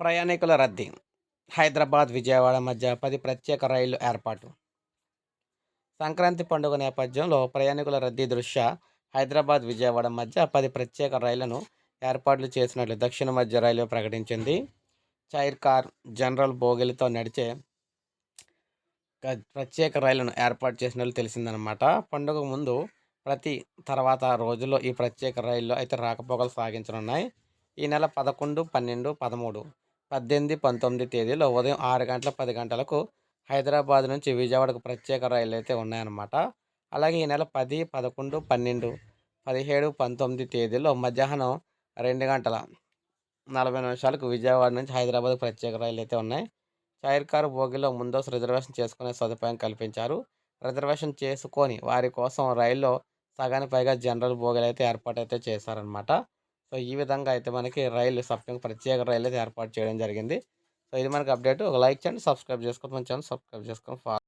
ప్రయాణికుల రద్దీ. హైదరాబాద్ విజయవాడ మధ్య పది ప్రత్యేక రైళ్ళు ఏర్పాటు. సంక్రాంతి పండుగ నేపథ్యంలో ప్రయాణికుల రద్దీ దృష్ట్యా హైదరాబాద్ విజయవాడ మధ్య పది ప్రత్యేక రైళ్ళను ఏర్పాట్లు చేసినట్లు దక్షిణ మధ్య రైల్వే ప్రకటించింది. చైర్ కార్ జనరల్ బోగిలతో నడిచే గ- ప్రత్యేక రైళ్ళను ఏర్పాటు చేసినట్లు తెలిసిందనమాట పండుగ ముందు ప్రతి తర్వాత రోజుల్లో ఈ ప్రత్యేక రైల్లో అయితే రాకపోకలు సాగించనున్నాయి. ఈ నెల పదకొండు పన్నెండు పదమూడు పద్దెనిమిది పంతొమ్మిది తేదీలో ఉదయం ఆరు గంటల పది గంటలకు హైదరాబాద్ నుంచి విజయవాడకు ప్రత్యేక రైళ్ళు అయితే ఉన్నాయన్నమాట. అలాగే ఈ నెల పది పదకొండు పన్నెండు పదిహేడు పంతొమ్మిది తేదీలో మధ్యాహ్నం రెండు గంటల నలభై నిమిషాలకు విజయవాడ నుంచి హైదరాబాద్ ప్రత్యేక రైళ్ళు అయితే ఉన్నాయి. చైర్ కారు బోగిలో ముందస్తు రిజర్వేషన్ చేసుకునే సదుపాయం కల్పించారు. రిజర్వేషన్ చేసుకొని వారి కోసం రైల్లో సగానికి పైగా జనరల్ బోగీలు అయితే ఏర్పాటు అయితే చేశారనమాట సో ఈ విధంగా అయితే మనకి రైలు సప్లింగ్ ప్రత్యేక రైలు అయితే ఏర్పాటు చేయడం జరిగింది. సో ఇది మనకి అప్డేట్. ఒక లైక్ చేయండి సబ్స్క్రైబ్ చేసుకోండి. మన ఛానల్ సబ్స్క్రైబ్ చేసుకొని ఫాలో